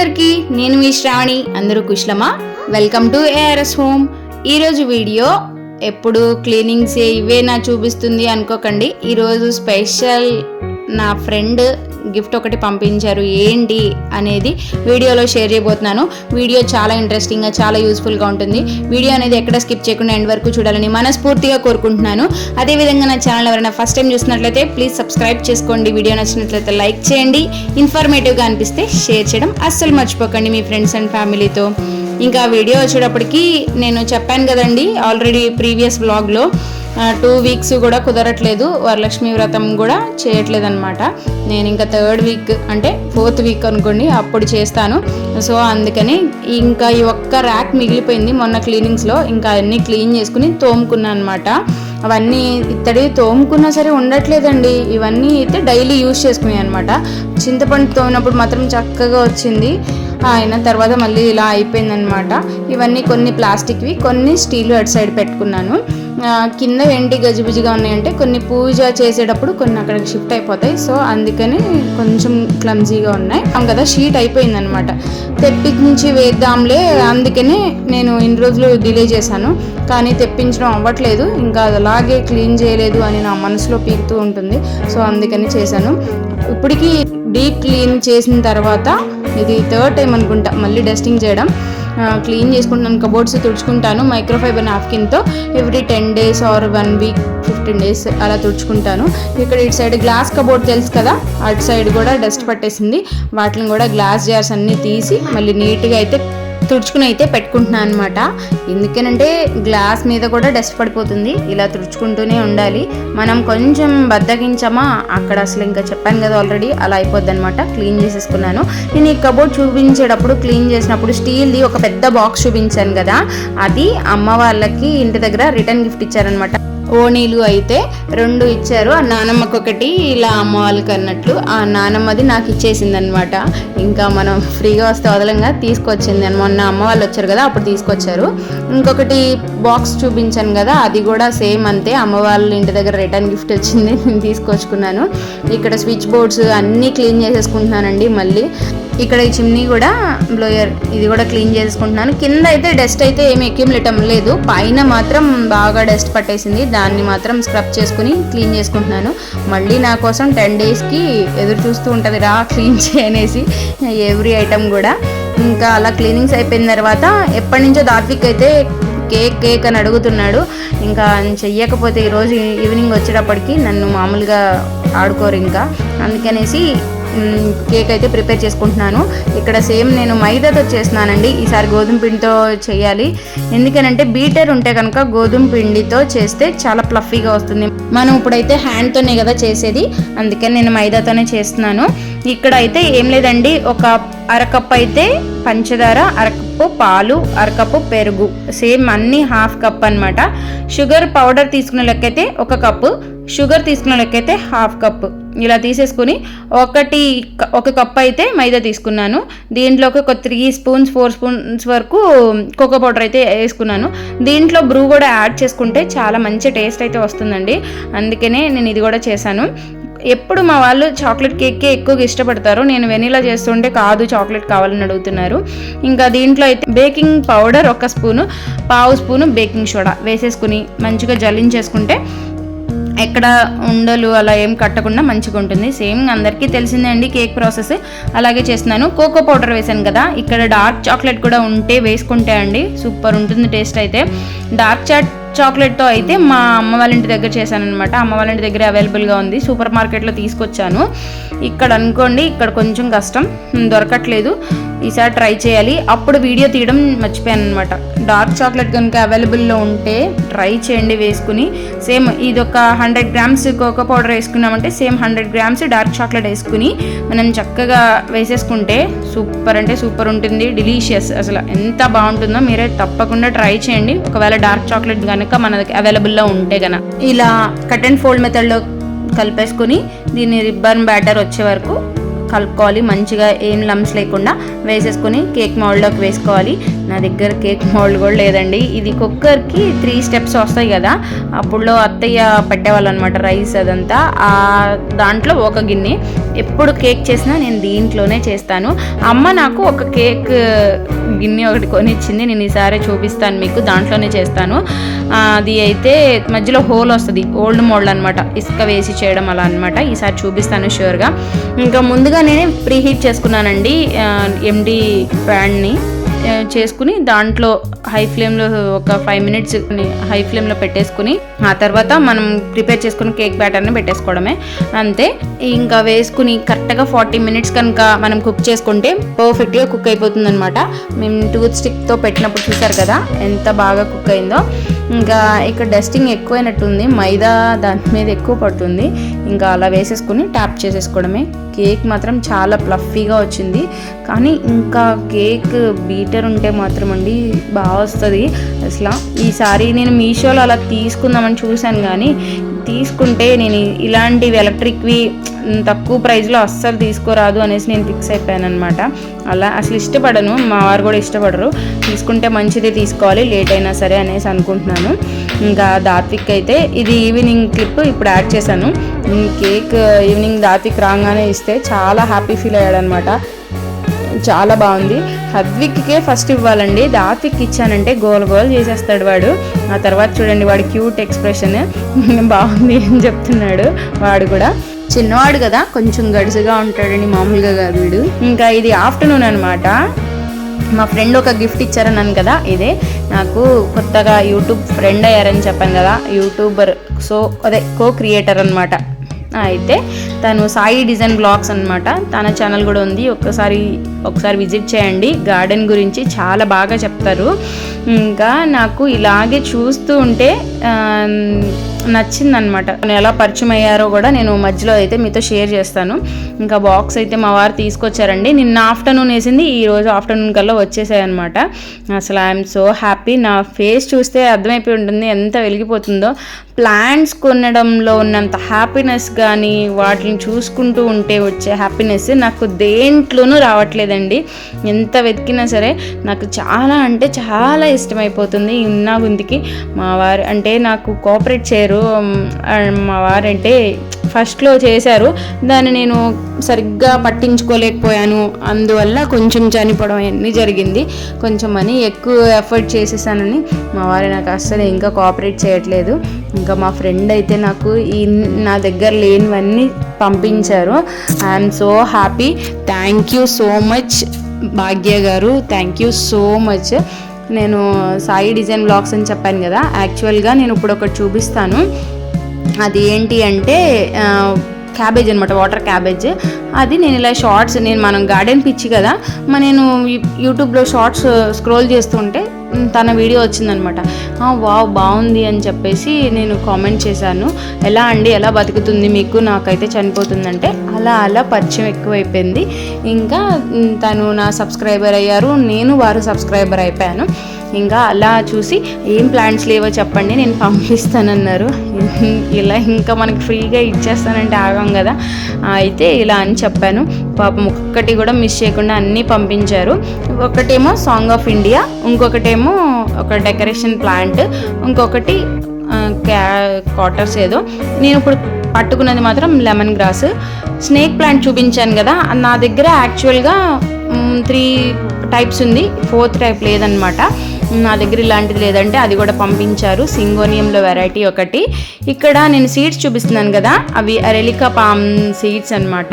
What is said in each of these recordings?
అందరికీ నేను మీ శ్రావణి అందరూ కుశలమా? Welcome to A R S home ఈరోజు వీడియో ఎప్పుడు క్లీనింగ్స్ ఇవే నా చూపిస్తుంది అనుకోకండి. ఈరోజు స్పెషల్ నా ఫ్రెండ్ గిఫ్ట్ ఒకటి పంపించారు ఏంటి అనేది వీడియోలో షేర్ చేయబోతున్నాను. వీడియో చాలా ఇంట్రెస్టింగ్గా చాలా యూస్ఫుల్గా ఉంటుంది. వీడియో అనేది ఎక్కడ స్కిప్ చేయకుండా ఎండ్ వరకు చూడాలని మనస్ఫూర్తిగా కోరుకుంటున్నాను. అదేవిధంగా నా ఛానల్ ఎవరైనా ఫస్ట్ టైం చూసినట్లయితే ప్లీజ్ సబ్స్క్రైబ్ చేసుకోండి. వీడియో నచ్చినట్లయితే లైక్ చేయండి. ఇన్ఫర్మేటివ్గా అనిపిస్తే షేర్ చేయడం అస్సలు మర్చిపోకండి మీ ఫ్రెండ్స్ అండ్ ఫ్యామిలీతో ఇంకా వీడియో వచ్చేటప్పటికి నేను చెప్పాను కదండి ఆల్రెడీ ప్రీవియస్ బ్లాగ్లో టూ వీక్స్ కూడా కుదరట్లేదు. వరలక్ష్మి వ్రతం కూడా చేయట్లేదు అనమాట నేను ఇంకా థర్డ్ వీక్ అంటే ఫోర్త్ వీక్ అనుకోండి అప్పుడు చేస్తాను. సో అందుకని ఇంకా ఈ ఒక్క ర్యాక్ మిగిలిపోయింది మొన్న క్లీనింగ్స్లో ఇంకా అన్నీ క్లీన్ చేసుకుని తోముకున్నాను అనమాట అవన్నీ ఇత్తడి తోముకున్నా సరే ఉండట్లేదండి. ఇవన్నీ అయితే డైలీ యూజ్ చేసుకున్నాయి అనమాట చింతపండు తోమినప్పుడు మాత్రం చక్కగా వచ్చింది. అయిన తర్వాత మళ్ళీ ఇలా అయిపోయిందనమాట ఇవన్నీ కొన్ని ప్లాస్టిక్వి కొన్ని స్టీల్ అటు సైడ్ పెట్టుకున్నాను. కింద ఏంటి గజిబిజిగా ఉన్నాయంటే కొన్ని పూజ చేసేటప్పుడు కొన్ని అక్కడికి షిఫ్ట్ అయిపోతాయి. సో అందుకని కొంచెం క్లమ్జీగా ఉన్నాయి. అవును కదా షీట్ అయిపోయిందనమాట తెప్పించి వేద్దాంలే అందుకనే నేను ఇన్ని రోజులు డిలే చేశాను. కానీ తెప్పించడం అవ్వట్లేదు. ఇంకా అది అలాగే క్లీన్ చేయలేదు అని నా మనసులో పీకుతూ ఉంటుంది. సో అందుకని చేశాను. ఇప్పటికీ డీప్ క్లీన్ చేసిన తర్వాత ఇది థర్డ్ టైం అనుకుంటా. మళ్ళీ డస్టింగ్ చేయడం. క్లీన్ చేసుకుంటాను కబోర్డ్స్ తుడుచుకుంటాను microfibre నాప్కిన్తో every ten days or one week fifteen days అలా తుడుచుకుంటాను. ఇక్కడ ఇటు సైడ్ గ్లాస్ కబోర్డ్ తెలుసు కదా అటు సైడ్ కూడా డస్ట్ పట్టేసింది. వాటిని కూడా గ్లాస్ జార్స్ అన్నీ తీసి మళ్ళీ నీట్గా అయితే తుడుచుకుని అయితే పెట్టుకుంటున్నాను అనమాట ఎందుకనంటే గ్లాస్ మీద కూడా డస్ట్ పడిపోతుంది. ఇలా తుడుచుకుంటూనే ఉండాలి. మనం కొంచెం బద్దగించామా అక్కడ అసలు ఇంకా చెప్పాను కదా ఆల్రెడీ అలా అయిపోద్ది అనమాట క్లీన్ చేసేసుకున్నాను. నేను ఈ కబోర్డ్ చూపించేటప్పుడు క్లీన్ చేసినప్పుడు స్టీల్ది ఒక పెద్ద బాక్స్ చూపించాను కదా. అది అమ్మ వాళ్ళకి ఇంటి దగ్గర రిటర్న్ గిఫ్ట్ ఇచ్చారనమాట ఓణీలు అయితే రెండు ఇచ్చారు. ఆ నానమ్మకి ఒకటి ఇలా అమ్మ వాళ్ళకి అన్నట్లు. ఆ నానమ్మది నాకు ఇచ్చేసింది అనమాట ఇంకా మనం ఫ్రీగా వస్తే వదలంగా తీసుకొచ్చింది. అని మొన్న అమ్మ వాళ్ళు వచ్చారు కదా అప్పుడు తీసుకొచ్చారు. ఇంకొకటి బాక్స్ చూపించాను కదా అది కూడా సేమ్ అంతే. అమ్మ వాళ్ళ ఇంటి దగ్గర రిటర్న్ గిఫ్ట్ వచ్చింది నేను తీసుకొచ్చుకున్నాను. ఇక్కడ స్విచ్ బోర్డ్స్ అన్నీ క్లీన్ చేసేసుకుంటున్నానండి మళ్ళీ. ఇక్కడ ఈ చిమ్నీ కూడా బ్లోయర్ ఇది కూడా క్లీన్ చేసుకుంటున్నాను కింద అయితే డస్ట్ అయితే ఏమి అక్యూములేట్ లేదు పైన మాత్రం బాగా డస్ట్ పట్టేసింది. దాన్ని మాత్రం స్క్రబ్ చేసుకుని క్లీన్ చేసుకుంటున్నాను. మళ్ళీ నా కోసం టెన్ డేస్కి ఎదురు చూస్తూ ఉంటుంది రా క్లీన్ చేయనేసి ఎవ్రీ ఐటమ్ కూడా. ఇంకా అలా క్లీనింగ్స్ అయిపోయిన తర్వాత ఎప్పటి నుంచో దాత్విక్ అయితే కేక్ కేక్ అని అడుగుతున్నాడు. ఇంకా చెయ్యకపోతే ఈరోజు ఈవినింగ్ వచ్చేటప్పటికి నన్ను మామూలుగా ఆడుకోరు ఇంకా. అందుకనేసి కేక్ అయితే ప్రిపేర్ చేసుకుంటున్నాను. ఇక్కడ సేమ్ నేను మైదాతో చేస్తున్నానండి. ఈసారి గోధుమ పిండితో చేయాలి. ఎందుకనంటే బీటర్ ఉంటే కనుక గోధుమ పిండితో చేస్తే చాలా ప్లఫీగా వస్తుంది. మనం ఇప్పుడైతే హ్యాండ్తోనే కదా చేసేది. అందుకని నేను మైదాతోనే చేస్తున్నాను. ఇక్కడ అయితే ఏం లేదండి. ఒక అరకప్పు అయితే పంచదార అరకప్పు పాలు అరకప్పు పెరుగు. సేమ్ అన్ని హాఫ్ కప్ అన్నమాట. షుగర్ పౌడర్ తీసుకునే లెక్కైతే ఒక కప్పు షుగర్ తీసుకునే లెక్కైతే హాఫ్ కప్. ఇలా తీసేసుకుని ఒకటి ఒక కప్ అయితే మైదా తీసుకున్నాను. దీంట్లోకి ఒక త్రీ స్పూన్స్ ఫోర్ స్పూన్స్ వరకు కోకో పౌడర్ అయితే వేసుకున్నాను. దీంట్లో బ్రూ కూడా యాడ్ చేసుకుంటే చాలా మంచి టేస్ట్ అయితే వస్తుందండి. అందుకనే నేను ఇది కూడా చేశాను. ఎప్పుడు మా వాళ్ళు చాక్లెట్ కేక్కే ఎక్కువగా ఇష్టపడతారు నేను వెనీలా చేస్తుంటే కాదు చాక్లెట్ కావాలని అడుగుతున్నారు. ఇంకా దీంట్లో అయితే బేకింగ్ పౌడర్ ఒక స్పూను పావు స్పూను బేకింగ్ సోడా వేసేసుకుని మంచిగా జల్లించేసుకుంటే ఎక్కడ ఉండలు అలా ఏం కట్టకుండా మంచిగా ఉంటుంది. సేమ్ అందరికీ తెలిసిందే అండి కేక్ ప్రాసెస్. అలాగే చేస్తున్నాను. కోకో పౌడర్ వేసాను కదా ఇక్కడ డార్క్ చాక్లెట్ కూడా ఉంటే వేసుకుంటే అండి సూపర్ ఉంటుంది టేస్ట్ అయితే. డార్క్ చాట్ చాక్లెట్తో అయితే మా అమ్మ వాళ్ళ ఇంటి దగ్గర చేశాను అనమాట అమ్మ వాళ్ళ ఇంటి దగ్గర అవైలబుల్గా ఉంది. సూపర్ మార్కెట్లో తీసుకొచ్చాను. ఇక్కడ అనుకోండి ఇక్కడ కొంచెం కష్టం. దొరకట్లేదు. ఈసారి ట్రై చేయాలి. అప్పుడు వీడియో తీయడం మర్చిపోయాను అనమాట డార్క్ చాక్లెట్ కనుక అవైలబుల్లో ఉంటే ట్రై చేయండి వేసుకుని. సేమ్ ఇది ఒక hundred grams cocoa powder వేసుకున్నామంటే same hundred grams dark chocolate వేసుకుని మనం చక్కగా వేసేసుకుంటే సూపర్ అంటే సూపర్ ఉంటుంది. డిలీషియస్. అసలు ఎంత బాగుంటుందో మీరే తప్పకుండా ట్రై చేయండి. ఒకవేళ డార్క్ చాక్లెట్ కానీ కనుక మనకి అవైలబుల్లో ఉంటే కనుక ఇలా కట్ అండ్ ఫోల్డ్ మెథడ్లో కలిపేసుకుని దీన్ని రిబ్బన్ బ్యాటర్ వచ్చే వరకు కలుపుకోవాలి. మంచిగా ఏం లమ్స్ లేకుండా వేసేసుకొని కేక్ మౌల్డ్లోకి వేసుకోవాలి. నా దగ్గర కేక్ మౌల్డ్ కూడా లేదండి. ఇది కుక్కర్కి త్రీ స్టెప్స్ వస్తాయి కదా అప్పుడులో అత్తయ్య పెట్టేవాళ్ళు అనమాట రైస్ అదంతా. ఆ దాంట్లో ఒక గిన్నె. ఎప్పుడు కేక్ చేసినా నేను దీంట్లోనే చేస్తాను. అమ్మ నాకు ఒక కేక్ గిన్నె ఒకటి కొనిచ్చింది. నేను ఈసారి చూపిస్తాను మీకు. దాంట్లోనే చేస్తాను. అది అయితే మధ్యలో హోల్ వస్తుంది. ఓల్డ్ మోల్డ్ అనమాట ఇసుక వేసి చేయడం అలా అనమాట ఈసారి చూపిస్తాను షూర్గా ఇంకా ముందుగా నేనే ప్రీ హీట్ చేసుకున్నానండి ఎండి ప్యాన్ని. చేసుకుని దాంట్లో హై ఫ్లేమ్లో ఒక ఫైవ్ మినిట్స్ హై ఫ్లేమ్లో పెట్టేసుకుని ఆ తర్వాత మనం ప్రిపేర్ చేసుకుని కేక్ బ్యాటర్ని పెట్టేసుకోవడమే. అంతే. ఇంకా వేసుకుని కరెక్ట్గా ఫార్టీ మినిట్స్ కనుక మనం కుక్ చేసుకుంటే పర్ఫెక్ట్గా కుక్ అయిపోతుంది అనమాట మేము టూత్ స్టిక్తో పెట్టినప్పుడు చూసారు కదా ఎంత బాగా కుక్ అయిందో. ఇంకా ఇక్కడ డస్టింగ్ ఎక్కువైనట్టుంది. మైదా దాని మీద ఎక్కువ పడుతుంది. ఇంకా అలా వేసేసుకుని ట్యాప్ చేసేసుకోవడమే. కేక్ మాత్రం చాలా ప్లఫీగా వచ్చింది. కానీ ఇంకా కేక్ బీటర్ ఉంటే మాత్రం అండి బాగా వస్తుంది. అసలు ఈసారి నేను మీషోలో అలా తీసుకుందామని చూశాను కానీ తీసుకుంటే నేను ఇలాంటివి ఎలక్ట్రిక్వి తక్కువ ప్రైస్లో అస్సలు తీసుకోరాదు అనేసి నేను ఫిక్స్ అయిపోయాను అనమాట అలా అసలు ఇష్టపడను మా వారు కూడా ఇష్టపడరు. తీసుకుంటే మంచిదే తీసుకోవాలి లేట్ అయినా సరే అనేసి అనుకుంటున్నాను. ఇంకా దాత్విక్ అయితే ఇది ఈవినింగ్ క్లిప్ ఇప్పుడు యాడ్ చేశాను. కేక్ ఈవినింగ్ దాత్విక్ రాగానే ఇస్తే చాలా హ్యాపీ ఫీల్ అయ్యాడనమాట చాలా బాగుంది. హద్విక్కే ఫస్ట్ ఇవ్వాలండి. దాత్విక్ ఇచ్చానంటే గోల్ గోల్ చేసేస్తాడు వాడు. ఆ తర్వాత చూడండి వాడు క్యూట్ ఎక్స్ప్రెషన్. బాగుంది అని చెప్తున్నాడు వాడు కూడా. చిన్నవాడు కదా కొంచెం గడుసుగా ఉంటాడని మామూలుగా కాదు వీడు. ఇంకా ఇది ఆఫ్టర్నూన్ అనమాట మా ఫ్రెండ్ ఒక గిఫ్ట్ ఇచ్చారన్నాను కదా ఇదే. నాకు కొత్తగా యూట్యూబ్ ఫ్రెండ్ అయ్యారని చెప్పాను కదా యూట్యూబర్ సో అదే కో క్రియేటర్ అనమాట అయితే తను సాయి డిజైన్ బ్లాగ్స్ అనమాట తన ఛానల్ కూడా ఉంది. ఒక్కసారి ఒకసారి విజిట్ చేయండి. గార్డెన్ గురించి చాలా బాగా చెప్తారు. ఇంకా నాకు ఇలాగే చూస్తూ ఉంటే నచ్చిందనమాట నేను ఎలా పరిచయం అయ్యారో కూడా నేను మధ్యలో అయితే మీతో షేర్ చేస్తాను. ఇంకా బాక్స్ అయితే మా వారు తీసుకొచ్చారండి. నిన్న ఆఫ్టర్నూన్ వేసింది. ఈ రోజు ఆఫ్టర్నూన్ కల్లా వచ్చేసాయి అనమాట అసలు ఐఎమ్ సో హ్యాపీ నా ఫేస్ చూస్తే అర్థమైపోయి ఉంటుంది. ఎంత వెలిగిపోతుందో. ప్లాంట్స్ కొనడంలో ఉన్నంత హ్యాపీనెస్ కానీ వాటిని చూసుకుంటూ ఉంటే వచ్చే హ్యాపీనెస్ నాకు దేంట్లోనూ రావట్లేదండి. ఎంత వెతికినా సరే నాకు చాలా అంటే చాలా ఇష్టమైపోతుంది ఉన్న గుంతికి మా వారు అంటే నాకు కోఆపరేట్ చేయరు. మా వారంటే ఫస్ట్లో చేశారు. దాన్ని నేను సరిగ్గా పట్టించుకోలేకపోయాను. అందువల్ల కొంచెం చనిపోవడం అన్నీ జరిగింది. కొంచెం అని ఎక్కువ ఎఫర్ట్ చేసేసానని మా వారు నాకు అస్సలు ఇంకా కోఆపరేట్ చేయట్లేదు. ఇంకా మా ఫ్రెండ్ అయితే నాకు ఈ నా దగ్గర లేనివన్నీ పంపించారు. I'm so happy thank you so much Bhagya garu. Thank you so much నేను సాయి డిజైన్ బ్లాగ్స్ అని చెప్పాను కదా యాక్చువల్గా నేను ఇప్పుడు ఒకటి చూపిస్తాను. అది ఏంటి అంటే క్యాబేజ్ అనమాట వాటర్ క్యాబేజ్ అది నేను ఇలా షార్ట్స్ నేను మనం గార్డెన్ పిచ్చి కదా నేను యూట్యూబ్లో షార్ట్స్ స్క్రోల్ చేస్తుంటే తన వీడియో వచ్చిందనమాట. వావ్ బాగుంది అని చెప్పేసి నేను కామెంట్ చేశాను. ఎలా అండి? ఎలా బతుకుతుంది మీకు? నాకైతే చనిపోతుందంటే? అలా అలా పరిచయం ఎక్కువైపోయింది. ఇంకా తను నా సబ్స్క్రైబర్ అయ్యారు. నేను వారు సబ్స్క్రైబర్ అయిపోయాను. ఇంకా అలా చూసి ఏం ప్లాన్స్ లేవో చెప్పండి నేను పంపిస్తానన్నారు. ఇలా ఇంకా మనకి ఫ్రీగా ఇచ్చేస్తానంటే ఆగాం కదా. అయితే ఇలా అని చెప్పాను. పాపం ఒక్కటి కూడా మిస్ చేయకుండా అన్నీ పంపించారు. ఒకటేమో సాంగ్ ఆఫ్ ఇండియా ఇంకొకటేమో ఒక డెకరేషన్ ప్లాంట్ ఇంకొకటి క్యా క్వార్టర్స్ ఏదో. నేను ఇప్పుడు పట్టుకున్నది మాత్రం లెమన్ గ్రాస్ స్నేక్ ప్లాంట్ చూపించాను కదా నా దగ్గర యాక్చువల్గా త్రీ టైప్స్ ఉంది. ఫోర్త్ టైప్ లేదనమాట. నా దగ్గర ఇలాంటిది లేదంటే అది కూడా పంపించారు. సింగోనియంలో వెరైటీ ఒకటి. ఇక్కడ నేను సీడ్స్ చూపిస్తున్నాను కదా అవి అరెలికా పామ్ సీడ్స్ అన్నమాట.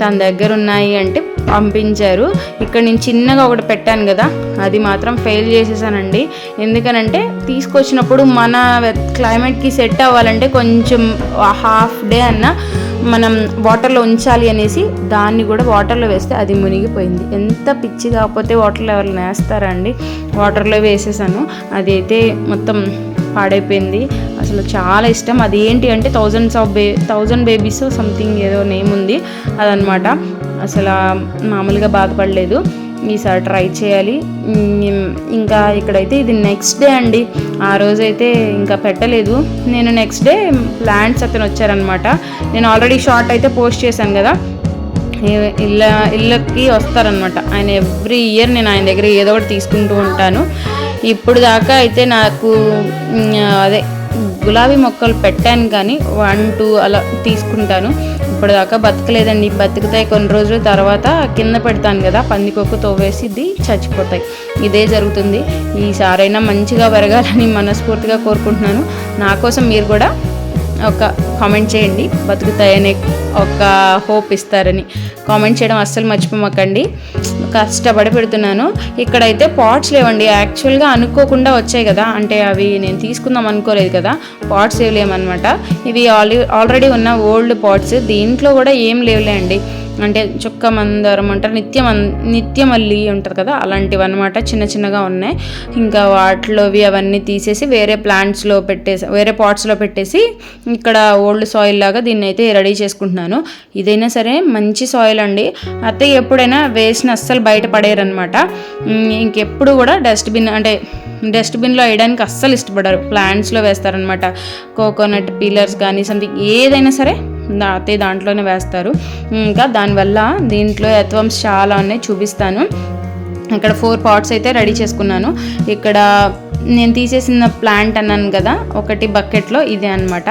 తన దగ్గర ఉన్నాయి అంటే పంపించారు. ఇక్కడ నేను చిన్నగా ఒకటి పెట్టాను కదా అది మాత్రం ఫెయిల్ చేసేసానండి. ఎందుకనంటే తీసుకొచ్చినప్పుడు మన క్లైమేట్కి సెట్ అవ్వాలంటే కొంచెం హాఫ్ డే అన్న మనం వాటర్లో ఉంచాలి అనేసి దాన్ని కూడా వాటర్లో వేస్తే అది మునిగిపోయింది. ఎంత పిచ్చి కాకపోతే వాటర్లో ఎవరు నేస్తారండి? వాటర్లో వేసేసాను. అది అయితే మొత్తం పాడైపోయింది. అసలు చాలా ఇష్టం. అది ఏంటి అంటే thousands of bay thousand babies something ఏదో నేమ్ ఉంది. అదనమాట అసలు మామూలుగా బాధపడలేదు. ఈసారి ట్రై చేయాలి. ఇంకా ఇక్కడైతే ఇది నెక్స్ట్ డే అండి. ఆ రోజైతే ఇంకా పెట్టలేదు. నేను నెక్స్ట్ డే ప్లాంట్స్ అతను వచ్చారనమాట నేను ఆల్రెడీ షార్ట్ అయితే పోస్ట్ చేశాను కదా. ఇళ్ళ ఇళ్ళకి వస్తారనమాట ఆయన ఎవ్రీ ఇయర్ నేను ఆయన దగ్గర ఏదో ఒకటి తీసుకుంటూ ఉంటాను. ఇప్పుడు దాకా అయితే నాకు అదే గులాబీ మొక్కలు పెట్టాను కానీ వన్ టూ అలా తీసుకుంటాను. ఇప్పటిదాకా దాకా బతకలేదండి. బతుకుతాయి కొన్ని రోజుల తర్వాత కింద పెడతాను కదా పందికొక్కు తోవేసి ఇది చచ్చిపోతాయి. ఇదే జరుగుతుంది. ఈసారైనా మంచిగా పెరగాలని మనస్ఫూర్తిగా కోరుకుంటున్నాను. నా కోసం మీరు కూడా ఒక కామెంట్ చేయండి. బతుకుతాయనే ఒక హోప్ ఇస్తారని కామెంట్ చేయడం అస్సలు మర్చిపోమాకండి. కష్టపడి పెడుతున్నాను. ఇక్కడైతే పాట్స్ లేవండి. యాక్చువల్గా అనుకోకుండా వచ్చాయి కదా. అంటే అవి నేను తీసుకుందాం అనుకోలేదు కదా. పాట్స్ ఏవి లేవన్నమాట. ఇవి ఆల్రెడీ ఉన్న ఓల్డ్ పాట్స్ దీంట్లో కూడా ఏం లేవులే అండి. అంటే చుక్క మందారం అంటారు నిత్యం నిత్యమల్లి ఉంటారు కదా అలాంటివి అనమాట చిన్న చిన్నగా ఉన్నాయి. ఇంకా వాటిలోవి అవన్నీ తీసేసి వేరే ప్లాంట్స్లో పెట్టేసి వేరే పాట్స్లో పెట్టేసి ఇక్కడ ఓల్డ్ సాయిల్ లాగా దీన్ని అయితే రెడీ చేసుకుంటున్నాను. ఇదైనా సరే మంచి సాయిల్ అండి. అయితే ఎప్పుడైనా వేసిన అస్సలు బయట పడేయరనమాట ఇంకెప్పుడు కూడా డస్ట్బిన్ అంటే డస్ట్బిన్లో వేయడానికి అస్సలు ఇష్టపడరు. ప్లాంట్స్లో వేస్తారనమాట కోకోనట్ పీలర్స్ కానీ సంథింగ్ ఏదైనా సరే అయితే దాంట్లోనే వేస్తారు. ఇంకా దానివల్ల దీంట్లో ఎత్వమ్స్ చాలా ఉన్నాయి చూపిస్తాను. ఇక్కడ ఫోర్ పాట్స్ అయితే రెడీ చేసుకున్నాను. ఇక్కడ నేను తీసేసిన ప్లాంట్ అన్నాను కదా ఒకటి బకెట్లో ఇదే అనమాట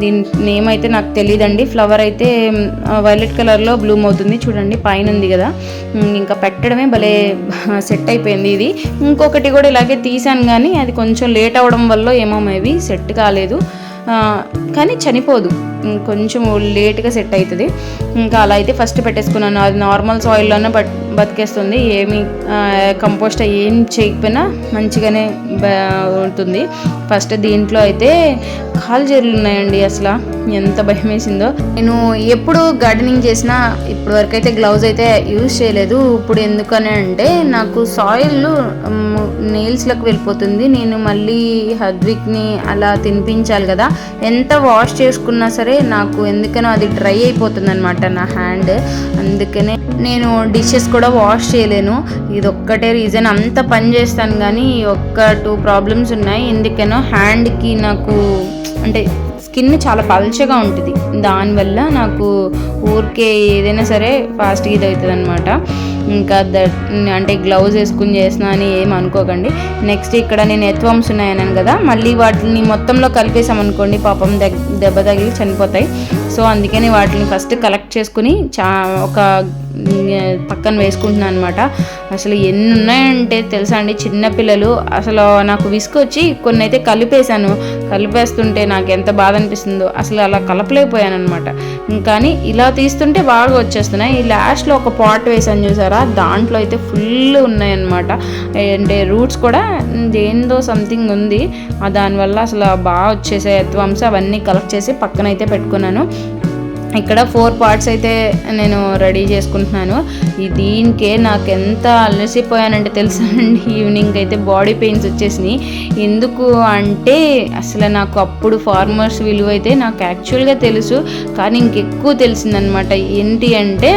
దీని నేమ్ అయితే నాకు తెలియదండి ఫ్లవర్ అయితే వైలెట్ కలర్లో బ్లూమ్ అవుతుంది. చూడండి పైన ఉంది కదా ఇంకా పెట్టడమే భలే సెట్ అయిపోయింది ఇది. ఇంకొకటి కూడా ఇలాగే తీసాను కానీ అది కొంచెం లేట్ అవ్వడం వల్ల ఏమో మేబీ సెట్ కాలేదు. కానీ చనిపోదు. కొంచెం లేట్గా సెట్ అవుతుంది. ఇంకా అలా అయితే ఫస్ట్ పెట్టేసుకున్నాను. అది నార్మల్ సాయిల్లోనే బట్ బతికేస్తుంది. ఏమి కంపోస్ట్ ఏం చేయకపోయినా మంచిగానే ఉంటుంది. ఫస్ట్ దీంట్లో అయితే కాలుజీరులు ఉన్నాయండి అసలు. ఎంత భయం వేసిందో. నేను ఎప్పుడు గార్డెనింగ్ చేసినా ఇప్పుడు వరకు అయితే గ్లౌజ్ అయితే యూజ్ చేయలేదు. ఇప్పుడు ఎందుకని అంటే నాకు సాయిల్ నెయిల్స్లోకి వెళ్ళిపోతుంది. నేను మళ్ళీ హద్విక్ని అలా తినిపించాలి కదా. ఎంత వాష్ చేసుకున్నా సరే నాకు ఎందుకనో అది డ్రై అయిపోతుంది అనమాట నా హ్యాండ్. అందుకనే నేను డిషెస్ కూడా వాష్ చేయలేను. ఇది ఒక్కటే రీజన్. అంత పని చేస్తాను కానీ ఒక్క టూ ప్రాబ్లమ్స్ ఉన్నాయి. ఎందుకనో హ్యాండ్కి నాకు అంటే స్కిన్ చాలా పల్చగా ఉంటుంది. దానివల్ల నాకు ఊరికే ఏదైనా సరే ఫాస్ట్గా ఇది అవుతుంది అనమాట ఇంకా దట్ అంటే గ్లౌజ్ వేసుకుని చేసిన అని ఏం అనుకోకండి. నెక్స్ట్ ఇక్కడ నేను ఎత్వమ్స్ ఉన్నాయన్నాను కదా మళ్ళీ వాటిని మొత్తంలో కలిపేసామనుకోండి పాపం దెగ్ దెబ్బ తగిలి చనిపోతాయి. సో అందుకని వాటిని ఫస్ట్ కలెక్ట్ చేసుకుని చా ఒక పక్కన వేసుకుంటున్నాను అనమాట అసలు ఎన్ని ఉన్నాయంటే తెలుసా అండి చిన్నపిల్లలు అసలు నాకు విసుకొచ్చి కొన్ని అయితే కలిపేశాను. కలిపేస్తుంటే నాకు ఎంత బాధ అనిపిస్తుందో. అసలు అలా కలపలేకపోయాను అనమాట కానీ ఇలా తీస్తుంటే బాగా వచ్చేస్తున్నాయి. ఈ లాస్ట్లో ఒక పాట్ వేసాను చూసారా? దాంట్లో అయితే ఫుల్ ఉన్నాయన్నమాట అంటే రూట్స్ కూడా దేందో సంథింగ్ ఉంది. ఆ దానివల్ల అసలు బాగా వచ్చేసాయి. ఎత్వంశ అవన్నీ కలెక్ట్ చేసి పక్కన అయితే పెట్టుకున్నాను. ఇక్కడ ఫోర్ పార్ట్స్ అయితే నేను రెడీ చేసుకుంటున్నాను. ఈ దీనికే నాకు ఎంత అలసిపోయానంటే తెలుసానండి ఈవినింగ్ అయితే బాడీ పెయిన్స్ వచ్చేసినాయి. ఎందుకు అంటే అసలు నాకు అప్పుడు ఫార్మర్స్ విలువ అయితే నాకు యాక్చువల్గా తెలుసు కానీ ఇంకెక్కువ తెలిసిందనమాట. ఏంటి అంటే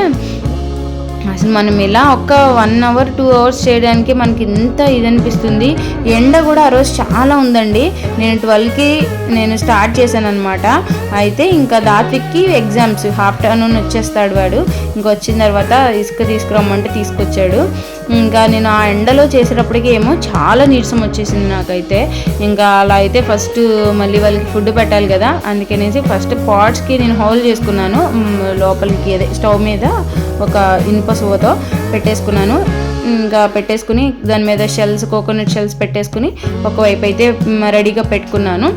అసలు మనం ఇలా ఒక వన్ అవర్ టూ అవర్స్ చేయడానికి మనకి ఇంత ఇది అనిపిస్తుంది. ఎండ కూడా ఆ రోజు చాలా ఉందండి. నేను ట్వెల్వ్కి నేను స్టార్ట్ చేశాను అనమాట అయితే ఇంకా దాత్విక్కి ఎగ్జామ్స్ ఆఫ్టర్నూన్ వచ్చేస్తాడు వాడు. ఇంకా వచ్చిన తర్వాత ఇసుక తీసుకురమ్మంటే తీసుకొచ్చాడు. ఇంకా నేను ఆ ఎండలో చేసేటప్పటికి ఏమో చాలా నీరసం వచ్చేసింది నాకైతే. ఇంకా అలా అయితే ఫస్ట్ మళ్ళీ వాళ్ళకి ఫుడ్ పెట్టాలి కదా అందుకనేసి ఫస్ట్ పాట్స్కి నేను హోల్ చేసుకున్నాను. లోపలికి అదే స్టవ్ మీద ఒక ఇనుప సువతో పెట్టేసుకున్నాను. ఇంకా పెట్టేసుకుని దాని మీద షెల్స్ కోకోనట్ షెల్స్ పెట్టేసుకుని ఒకవైపు అయితే రెడీగా పెట్టుకున్నాను.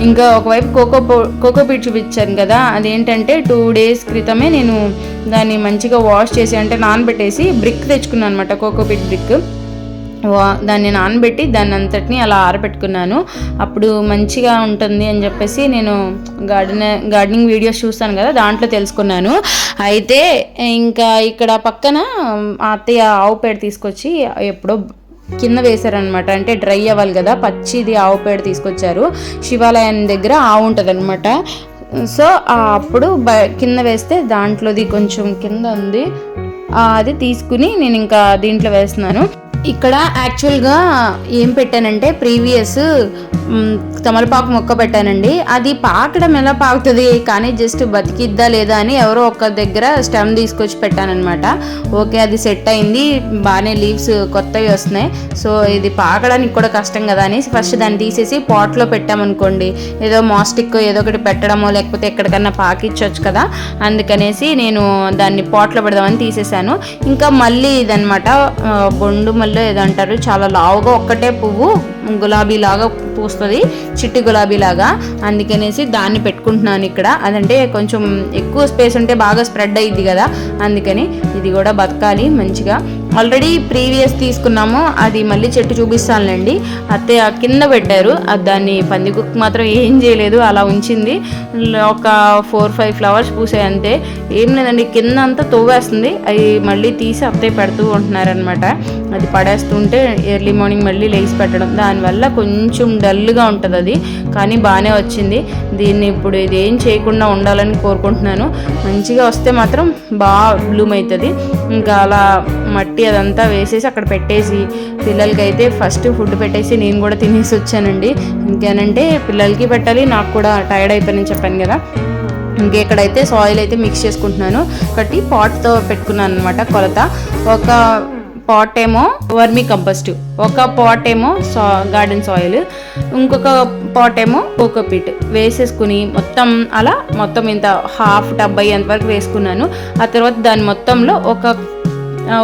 ఇంకా ఒకవైపు కోకో కోకో పీట్ చూపించాను కదా అదేంటంటే టూ డేస్ క్రితమే నేను దాన్ని మంచిగా వాష్ చేసి అంటే నానబెట్టేసి బ్రిక్ తెచ్చుకున్నాను అనమాట కోకో పీట్ బ్రిక్. వా- దాన్ని నానబెట్టి దాన్ని అంతటిని అలా ఆరబెట్టుకున్నాను. అప్పుడు మంచిగా ఉంటుంది అని చెప్పేసి నేను గార్డెన్ గార్డెనింగ్ వీడియోస్ చూస్తాను కదా దాంట్లో తెలుసుకున్నాను. అయితే ఇంకా ఇక్కడ పక్కన అత్తయ్య ఆవు పేడ తీసుకొచ్చి ఎప్పుడో కింద వేశారనమాట అంటే డ్రై అవ్వాలి కదా పచ్చిది ఆవు పేడ తీసుకొచ్చారు. శివాలయం దగ్గర ఆవు ఉంటుంది సో అప్పుడు బ కింద వేస్తే దాంట్లోది కొంచెం కింద ఉంది. అది తీసుకుని నేను ఇంకా దీంట్లో వేస్తున్నాను. ఇక్కడ యాక్చువల్గా ఏం పెట్టానంటే ప్రీవియస్ తమలపాకు మొక్క పెట్టానండి. అది పాకడం ఎలా పాకుతుంది? కానీ జస్ట్ బతికిద్దా లేదా అని ఎవరో ఒక దగ్గర స్టెమ్ తీసుకొచ్చి పెట్టానమాట ఓకే అది సెట్ అయింది. బాగానే లీవ్స్ కొత్తవి వస్తున్నాయి. సో ఇది పాకడానికి కూడా కష్టం కదా అని ఫస్ట్ దాన్ని తీసేసి పాట్లో పెట్టామనుకోండి. ఏదో మాస్టిక్ ఏదో ఒకటి పెట్టడమో లేకపోతే ఎక్కడికన్నా పాకిచ్చొచ్చు కదా. అందుకనేసి నేను దాన్ని పాట్లో పెడదామని తీసేసాను. ఇంకా మళ్ళీ ఇదనమాట బొండు మళ్ళీ ఏదో ఏదంటారు చాలా లావుగా ఒక్కటే పువ్వు గులాబీ లాగా పూస్తుంది చిట్టి గులాబీ లాగా అందుకనేసి దాన్ని పెట్టుకుంటున్నాను ఇక్కడ. అదంటే కొంచెం ఎక్కువ స్పేస్ ఉంటే బాగా స్ప్రెడ్ అయ్యిద్ది కదా. అందుకని ఇది కూడా బతకాలి మంచిగా. ఆల్రెడీ ప్రీవియస్ తీసుకున్నాము. అది మళ్ళీ చెట్టు చూపిస్తానులేండి. అత్తయ్య కింద పెట్టారు. అది దాన్ని పందికొక్కు మాత్రం ఏం చేయలేదు. అలా ఉంచింది. ఒక ఫోర్ ఫైవ్ ఫ్లవర్స్ పూసాయి అంతే. ఏం లేదండి. కింద అంతా తవ్వేస్తుంది. అవి మళ్ళీ తీసి అత్తయ్య పెడుతూ ఉంటున్నారనమాట అది పడేస్తుంటే ఎర్లీ మార్నింగ్ మళ్ళీ లేచి పెట్టడం. దానివల్ల కొంచెం డల్గా ఉంటుంది అది. కానీ బాగానే వచ్చింది. దీన్ని ఇప్పుడు ఇది ఏం చేయకుండా ఉండాలని కోరుకుంటున్నాను. మంచిగా వస్తే మాత్రం బాగా బ్లూమ్ అవుతుంది. ఇంకా అలా మట్టి అదంతా వేసేసి అక్కడ పెట్టేసి పిల్లలకైతే ఫస్ట్ ఫుడ్ పెట్టేసి నేను కూడా తినేసి వచ్చానండి. ఇంకేనంటే పిల్లలకి పెట్టాలి నాకు కూడా టైర్డ్ అయిపోయినని చెప్పాను కదా. ఇంకెక్కడైతే సాయిల్ అయితే మిక్స్ చేసుకుంటున్నాను. ఒకటి పాట్తో పెట్టుకున్నాను అనమాట కొలత. ఒక పాట్ ఏమో వర్మీ కంపోస్ట్ ఒక పాట్ ఏమో సా గార్డెన్ సాయిల్ ఇంకొక పాట్ ఏమో కోకోపీట్ వేసేసుకుని మొత్తం అలా మొత్తం ఇంత హాఫ్ టబ్ అయ్యేంత వరకు వేసుకున్నాను. ఆ తర్వాత దాని మొత్తంలో ఒక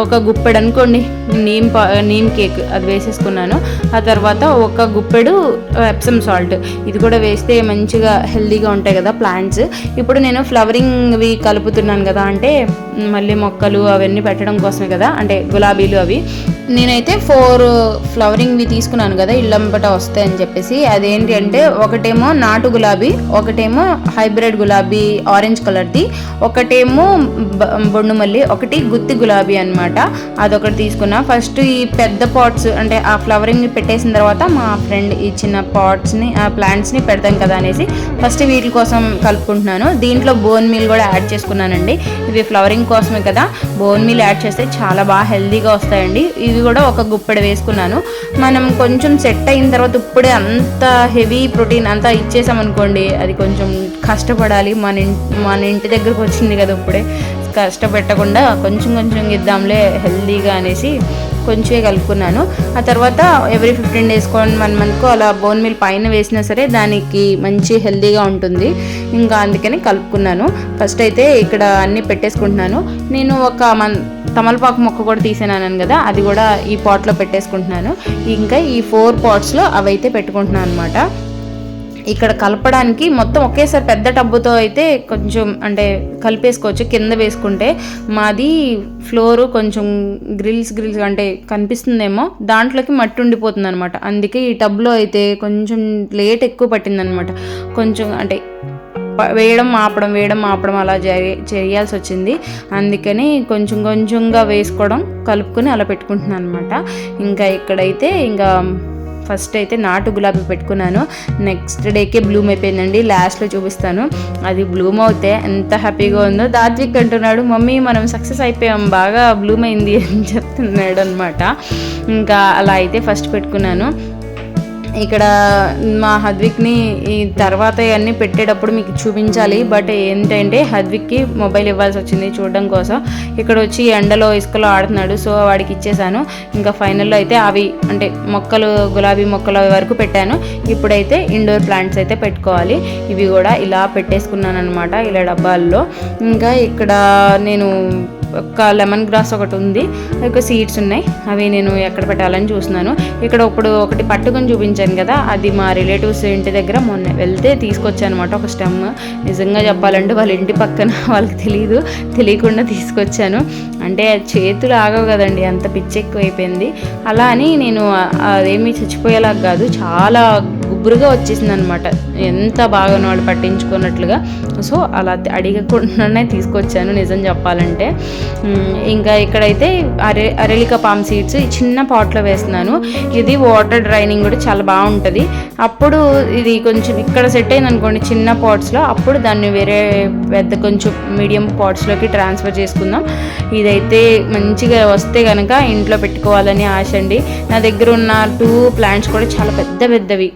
ఒక గుప్పెడు అనుకోండి నీమ్ నీమ్ కేక్ అది వేసేసుకున్నాను. ఆ తర్వాత ఒక గుప్పెడు ఎప్సమ్ సాల్ట్ ఇది కూడా వేస్తే మంచిగా హెల్దీగా ఉంటాయి కదా ప్లాంట్స్ ఇప్పుడు నేను ఫ్లవరింగ్వి కలుపుతున్నాను కదా అంటే మళ్ళీ మొక్కలు అవన్నీ పెట్టడం కోసమే కదా అంటే గులాబీలు అవి. నేనైతే ఫోర్ ఫ్లవరింగ్వి తీసుకున్నాను కదా ఇళ్ళంబట వస్తాయని చెప్పేసి. అదేంటి అంటే ఒకటేమో నాటు గులాబీ ఒకటేమో హైబ్రిడ్ గులాబీ ఆరెంజ్ కలర్ది ఒకటేమో బొండు మల్లి ఒకటి గుత్తి గులాబీ అనమాట అదొకటి తీసుకున్నా. ఫస్ట్ ఈ పెద్ద పాట్స్ అంటే ఆ ఫ్లవరింగ్ పెట్టేసిన తర్వాత మా ఫ్రెండ్ ఇచ్చిన పాట్స్ని ఆ ప్లాంట్స్ని పెడతాం కదా అనేసి ఫస్ట్ వీటి కోసం కలుపుకుంటున్నాను. దీంట్లో బోన్ మీల్ కూడా యాడ్ చేసుకున్నానండి. ఇవి ఫ్లవరింగ్ కోసమే కదా. బోన్ మీల్ యాడ్ చేస్తే చాలా బాగా హెల్దీగా వస్తాయండి. ఇవి కూడా ఒక గుప్పెడు వేసుకున్నాను. మనం కొంచెం సెట్ అయిన తర్వాత ఇప్పుడే అంత హెవీ ప్రోటీన్ అంతా ఇచ్చేసామనుకోండి అది కొంచెం కష్టపడాలి. మన ఇంటి మన ఇంటి దగ్గరకు వచ్చింది కదా ఇప్పుడే. కష్టపెట్టకుండా కొంచెం కొంచెం ఇద్దాంలే హెల్దీగా అనేసి కొంచెమే కలుపుకున్నాను. ఆ తర్వాత ఎవ్రీ ఫిఫ్టీన్ డేస్ కొన్ని వన్ మంత్కు అలా బోన్ మిల్ పైన వేసినా సరే దానికి మంచి హెల్దీగా ఉంటుంది. ఇంకా అందుకని కలుపుకున్నాను. ఫస్ట్ అయితే ఇక్కడ అన్నీ పెట్టేసుకుంటున్నాను. నేను ఒక మన్ తమలపాకు మొక్క కూడా తీసేనాను కదా అది కూడా ఈ పాట్లో పెట్టేసుకుంటున్నాను. ఇంకా ఈ ఫోర్ పాట్స్లో అవైతే పెట్టుకుంటున్నాను అనమాట ఇక్కడ కలపడానికి మొత్తం ఒకేసారి పెద్ద టబ్బుతో అయితే కొంచెం అంటే కలిపేసుకోవచ్చు. కింద వేసుకుంటే మాది ఫ్లోర్ కొంచెం గ్రిల్స్ గ్రిల్స్ అంటే కనిపిస్తుందేమో. దాంట్లోకి మట్టి ఉండిపోతుంది అనమాట అందుకే ఈ టబ్లో అయితే కొంచెం లేట్ ఎక్కువ పట్టిందనమాట కొంచెం అంటే వేయడం ఆపడం వేయడం ఆపడం అలా చేయాల్సి వచ్చింది అందుకని కొంచెం కొంచెంగా వేసుకోవడం కలుపుకొని అలా పెట్టుకుంటున్నాను అనమాట ఇంకా ఇక్కడైతే ఇంకా ఫస్ట్ అయితే నాటు గులాబీ పెట్టుకున్నాను. నెక్స్ట్ డేకే బ్లూమ్ అయిపోయిందండి. లాస్ట్లో చూపిస్తాను. అది బ్లూమ్ అవుతే ఎంత హ్యాపీగా ఉందో. దాత్విక్ అంటున్నాడు మమ్మీ మనం సక్సెస్ అయిపోయాం. బాగా బ్లూమ్ అయింది అని చెప్తున్నాడు అనమాట ఇంకా అలా అయితే ఫస్ట్ పెట్టుకున్నాను. ఇక్కడ మా హద్విక్ని ఈ తర్వాత ఇవన్నీ పెట్టేటప్పుడు మీకు చూపించాలి. బట్ ఏంటంటే హద్విక్కి మొబైల్ ఇవ్వాల్సి వచ్చింది చూడడం కోసం. ఇక్కడ వచ్చి ఎండలో ఇసుకలో ఆడుతున్నాడు. సో వాడికి ఇచ్చేసాను. ఇంకా ఫైనల్లో అయితే అవి అంటే మొక్కలు గులాబీ మొక్కలు అవి వరకు పెట్టాను. ఇప్పుడైతే ఇండోర్ ప్లాంట్స్ అయితే పెట్టుకోవాలి. ఇవి కూడా ఇలా పెట్టేసుకున్నాను అనమాట ఇలా డబ్బాల్లో. ఇంకా ఇక్కడ నేను ఒక లెమన్ గ్రాస్ ఒకటి ఉంది. ఒక సీడ్స్ ఉన్నాయి. అవి నేను ఎక్కడ పెట్టాలని చూస్తున్నాను. ఇక్కడ ఇప్పుడు ఒకటి పట్టుకొని చూపించాను కదా అది మా రిలేటివ్స్ ఇంటి దగ్గర మొన్న వెళ్తే తీసుకొచ్చాను అనమాట ఒక స్టెమ్. నిజంగా చెప్పాలంటే వాళ్ళ ఇంటి పక్కన వాళ్ళకి తెలియదు తెలియకుండా తీసుకొచ్చాను. అంటే చేతులు ఆగవు కదండి అంత పిచ్చెక్కువైపోయింది. అలా అని నేను అదేమీ చచ్చిపోయేలాగా కాదు చాలా గుబురుగా వచ్చేసింది అనమాట ఎంత బాగా వాళ్ళు పట్టించుకున్నట్లుగా. సో అలా అడిగకుండానే తీసుకొచ్చాను నిజం చెప్పాలంటే. ఇంకా ఇక్కడైతే అరె అరెలిక పామ్ సీడ్స్ ఈ చిన్న పాట్లో వేస్తున్నాను. ఇది వాటర్ డ్రైనింగ్ కూడా చాలా బాగుంటుంది. అప్పుడు ఇది కొంచెం ఇక్కడ సెట్ అయింది అనుకోండి చిన్న పాట్స్లో అప్పుడు దాన్ని వేరే పెద్ద కొంచెం మీడియం పాట్స్లోకి ట్రాన్స్ఫర్ చేసుకుందాం. ఇదైతే మంచిగా వస్తే కనుక ఇంట్లో పెట్టుకోవాలని ఆశ అండి. నా దగ్గర ఉన్న టూ ప్లాంట్స్ కూడా చాలా పెద్ద పెద్దవి.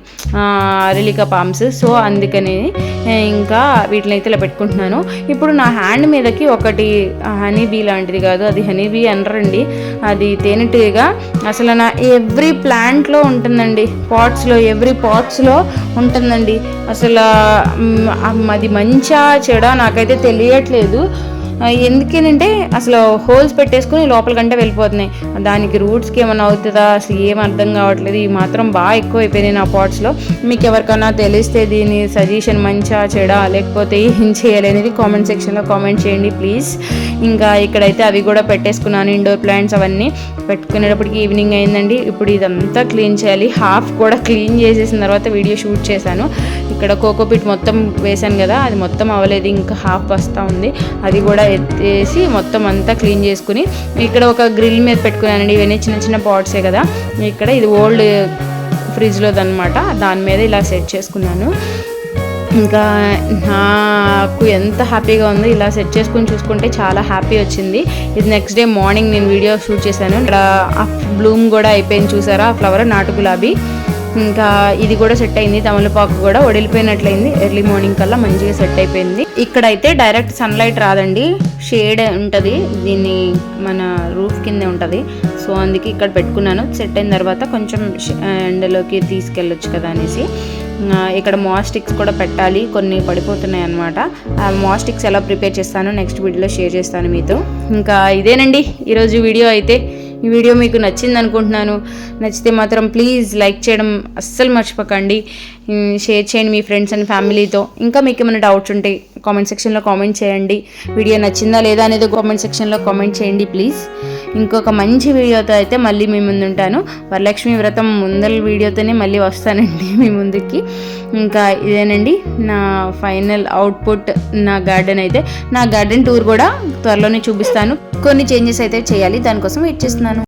అరెలికా పామ్స్. సో అందుకని ఇంకా వీటిని అయితే ఇలా పెట్టుకుంటున్నాను. ఇప్పుడు నా హ్యాండ్ మీదకి ఒకటి హనీ బీ లాంటిది కాదు అది హనీ బీ అనరండి. అది తేనెటీగ. అసలు నా ఎవ్రీ ప్లాంట్లో ఉంటుందండి. పాట్స్లో ఎవ్రీ పాట్స్లో ఉంటుందండి. అసలు అది మంచా చెడా నాకైతే తెలియట్లేదు. ఎందుకేనంటే అసలు హోల్స్ పెట్టేసుకుని లోపలికంటే వెళ్ళిపోతున్నాయి. దానికి రూట్స్కి ఏమైనా అవుతుందా? అసలు ఏం అర్థం కావట్లేదు. ఈ మాత్రం బాగా ఎక్కువ అయిపోయినాయి నా పాట్స్లో మీకు ఎవరికైనా తెలిస్తే దీని సజెషన్ మంచా చెడా లేకపోతే ఏం చేయాలి అనేది కామెంట్ సెక్షన్లో కామెంట్ చేయండి ప్లీజ్. ఇంకా ఇక్కడైతే అవి కూడా పెట్టేసుకున్నాను ఇండోర్ ప్లాంట్స్ అవన్నీ. పెట్టుకునేటప్పటికి ఈవినింగ్ అయిందండి. ఇప్పుడు ఇదంతా క్లీన్ చేయాలి. హాఫ్ కూడా క్లీన్ చేసేసిన తర్వాత వీడియో షూట్ చేశాను. ఇక్కడ కోకోపిట్ మొత్తం వేశాను కదా అది మొత్తం అవ్వలేదు. ఇంకా హాఫ్ వస్తూ ఉంది. అది కూడా ఎత్తేసి మొత్తం అంతా క్లీన్ చేసుకుని ఇక్కడ ఒక గ్రిల్ మీద పెట్టుకున్నానండి. ఇవన్నీ చిన్న చిన్న పాట్సే కదా. ఇక్కడ ఇది ఓల్డ్ ఫ్రిడ్జ్లోది అనమాట దాని మీద ఇలా సెట్ చేసుకున్నాను. ఇంకా నాకు ఎంత హ్యాపీగా ఉందో ఇలా సెట్ చేసుకుని చూసుకుంటే చాలా హ్యాపీ వచ్చింది. ఇది నెక్స్ట్ డే మార్నింగ్ నేను వీడియో షూట్ చేశాను. ఇక్కడ ఆ బ్లూమ్ కూడా అయిపోయింది చూసారా? ఆ ఫ్లవర్ నాటు గులాబీ. ఇంకా ఇది కూడా సెట్ అయింది. తమలపాకు కూడా వడిలిపోయినట్లయింది ఎర్లీ మార్నింగ్ కల్లా మంచిగా సెట్ అయిపోయింది. ఇక్కడైతే డైరెక్ట్ సన్లైట్ రాదండి. షేడ్ ఉంటుంది. దీన్ని మన రూఫ్ కిందే ఉంటుంది. సో అందుకే ఇక్కడ పెట్టుకున్నాను. సెట్ అయిన తర్వాత కొంచెం ఎండలోకి తీసుకెళ్ళొచ్చు కదా అనేసి. ఇక్కడ మాస్టిక్స్ కూడా పెట్టాలి. కొన్ని పడిపోతున్నాయి అనమాట ఆ మాస్టిక్స్ ఎలా ప్రిపేర్ చేస్తాను నెక్స్ట్ వీడియోలో షేర్ చేస్తాను మీతో. ఇంకా ఇదేనండి. ఈరోజు వీడియో అయితే. ఈ వీడియో మీకు నచ్చింది అనుకుంటున్నాను నచ్చితే మాత్రం ప్లీజ్ లైక్ చేయడం అస్సలు మర్చిపోకండి. షేర్ చేయండి మీ ఫ్రెండ్స్ అండ్ ఫ్యామిలీతో. ఇంకా మీకు ఏమైనా డౌట్స్ ఉంటే కామెంట్ సెక్షన్లో కామెంట్ చేయండి. వీడియో నచ్చిందా లేదా అనేది కామెంట్ సెక్షన్లో కామెంట్ చేయండి ప్లీజ్. ఇంకొక మంచి వీడియోతో అయితే మళ్ళీ మీ ముందు ఉంటాను. వరలక్ష్మి వ్రతం ముందల వీడియోతోనే మళ్ళీ వస్తానండి మీ ముందుకి. ఇంకా ఇదేనండి నా ఫైనల్ అవుట్పుట్ నా గార్డెన్ అయితే. నా గార్డెన్ టూర్ కూడా త్వరలోనే చూపిస్తాను. కొన్ని చేంజెస్ అయితే చేయాలి. దానికోసం వెయిట్ చేస్తున్నాను.